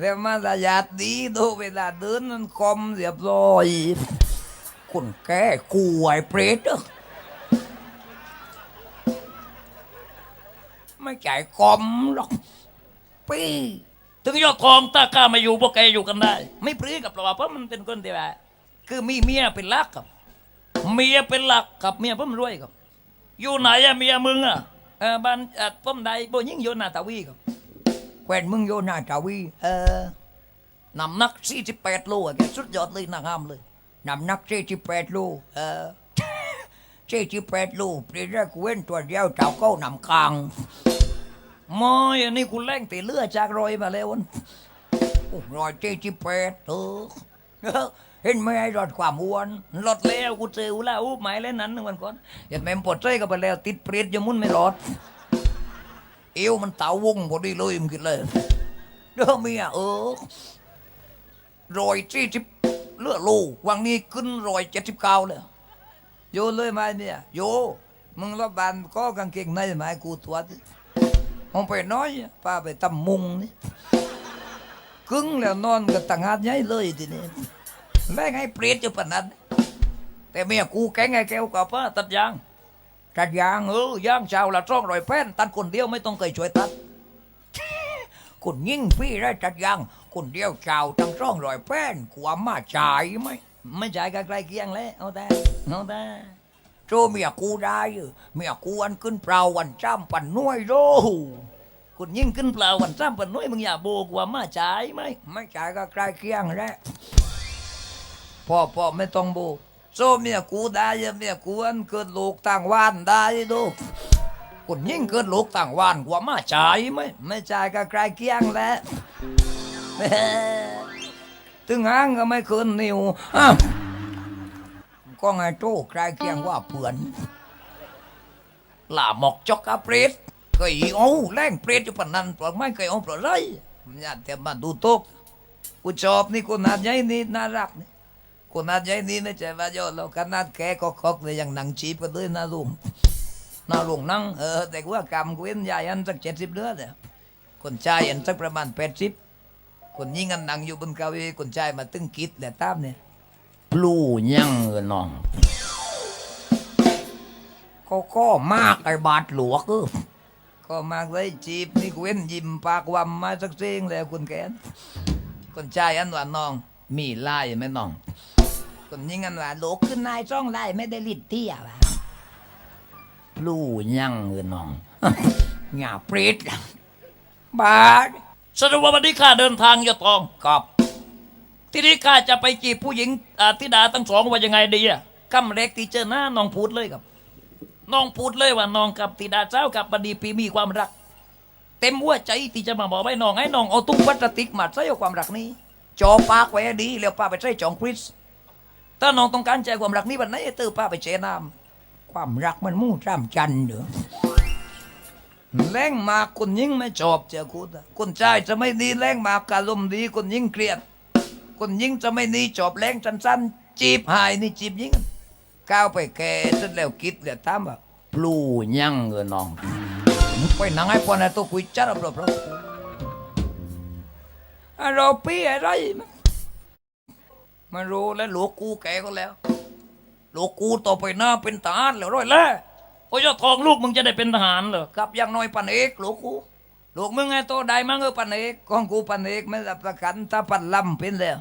แล้วมารยาทดีดูเวลาเดินนั้นคอมเรียบร้อยคนแก่กูไอ้เปรตไม่จ่ายคอมหรอกปีถึงยอดทองตาข้ามาอยู่พวกแกอยู่กันได้ ไม่ปรื้กับเราเพราะมันเป็นคนที่ว่าคือมีเมียเป็นหลักครับ เมียเป็นหลักกับเมียผมรวยครับ อยู่ไหนอะเมียมึงอะเออบ้านเออผมใดโบยิ่งโยนาตาวีครับ แควนมึงโยนาจาวีเออน้ำหนัก48โลอะแกสุดยอดเลยนะห้ามเลยน้ำหนักเจ็ดสิบแปดโลเออเจ็ดสิบแปดโลเปลี่ยนได้กูเว้นตัวเดียวเจ้าเก้านำกลางมอยอันนี้คุณแรงตีเลือดจากรอยมาแล้วนะโอ้รอยเจ็ดสิบแปดเออเห็นไหมไอ้รอดความอ้วนลดแล้วกูเจออุลาอุบหมายเล่นนั้นหนึ่งวันก่อนเห็นไหมมันปวดใจก็ไปแล้วติดเปรตอยังมุนไม่รอด เอวมันเตาวงพอดีเลยมึงคิดเลยเด้อเมียเออรอยเจ็ดสิบเลือดโลวังนี้ขึ้นรอยเจ็ดสิบเก้าเลยโยเลยไหมเนี่ยโยมึงรับบานก็กางเกงในไหมกูตัวดมองไปน้อยป้าไปตำมุงนี่กึ่งแล้วนอนกับต่างหากใหญ่เลยทีนี้แม่งให้เปรตอยู่ปนนั้นแต่เมียกูแกงไงแก้วกับป้าตัดยาง ตัดยางเออย่างช้าละจ้องรอยแป้นตัดคนเดียวไม่ต้องเคยช่วยตัดคนยิ่งพี่ได้ตัดยางคนเดียวชาวทั้งร่องรอยแป้นกว่ามาจ่ายไหมไม่จ่ายกันใกล้เคียงเลยเอาแต่เอาแต่โจเมียกูได้ยูเมียกูอันขึ้นเปล่าวันจ้ำปันน้วยโรคุณยิ่งขึ้นเปล่าวันซ้ำปันน้อยมึงอย่าโบกว่ามาจ่ายไหมไม่จ่ายก็ใกล้เคียงแล้วพ่อพ่อไม่ต้องโบก โจเมียกูได้ยเมียกูอันเกิดลูกต่างวานได้ดูคนยิ่งเกิดลูกต่างวานกว่ามาจ่ายไหมไม่จ่ายก็ใกล้เคียงแล้วถึงห้างก็ไม่คืนนิวก็ไงโจ้ใครเคียงว่าเผื่อนล่าหมอกจอกกาเปรตเคยเอาแรงเปรตอยู่ปนันปลอกไม่เคยเอาปลอกไรเนี่ยแต่มาดูโต๊ะกูชอบนี่กูนาดใหญ่นี่น่ารักนี่ กูนาดใหญ่นี่ไม่ใช่ว่าโยนเราขนาดแกก็คอกเลยยังหนังชีพกันเลยนะลุงนาลุงนั่งเออแต่ว่ากรรมกูเอ็นใหญ่อันสักเจ็ดสิบเดือนเนี่ยคนชายอันสักประมาณแปดสิบคนยิงกันนั่งอยู่บนเก้าอี้คนชายมาตึงกิดแหละตามเนี่ยปลูยังเออน้องก็ก็มากไอ้บาดหลวกเออก็มากเลยจีบนี่เว้นยิ้มปากวำมาสักเสียงแล้วคุณแกนคนชายอันว่าน้อง มีไล่ไหมน้อง คนยิงกันว่าโลกขึ้นนายจ้องไล่ไม่ได้ลิดเที่ยวะลู่ยังเออน้องหงาปรีดบาดสรุปว่าวันนี้ข้าเดินทางยอดทองกอบทีนี้ข้าจะไปจีบผู้หญิงอาธิดาทั้งสองว่ายังไงดีอะคำแรกที่เจอหน้าน้องพูดเลยครับ น้องพูดเลยว่าน้องกับธิดาเจ้ากับบดีปีมีความรัก เต็มหัวใจที่จะมาบอกให้น้องให้น้องเอาตุ้งพลาสติกมาใส่ความรักนี้จอปากไว้ดีแล้วป้าไปใส่จองคริส ถ้าน้องต้องการใจความรักนี้วันไหนเตอป้าไปเชน้ความรักมันมู่จ้ำจันเด้อแรงมากคนยิ่งไม่ชอบเจ้าคุณคนชายจะไม่ดีแรงมากกาลมณ์ดีคนยิ่งเครียด คนยิ่งจะไม่ดีชอบแรงสั้นๆจีบหายนี่จีบยิ่งก้าวไปแก่จนแล้วคิดแล้วถามว่าปลูยังเออน้องมึงไปนั่งไอ้ปอนไอ้ตัวคุยจัดรอบๆอะเราปี้อะไรมั นมันรู้แล้วหลวงกูแก่ก็แล้ว หลวงกูต่อไปหน้าเป็นทหารแล้วร้อยแล้วโอ้ยอดทองลูกมึงจะได้เป็นทหารเหรอกับอย่างน้อยปันเอกหลวงกูหลวงมึงไงโตได้มั้งเออปันเอกของกูปันเอกไม่รับประกันถ้าปันลำเป็นแล้ว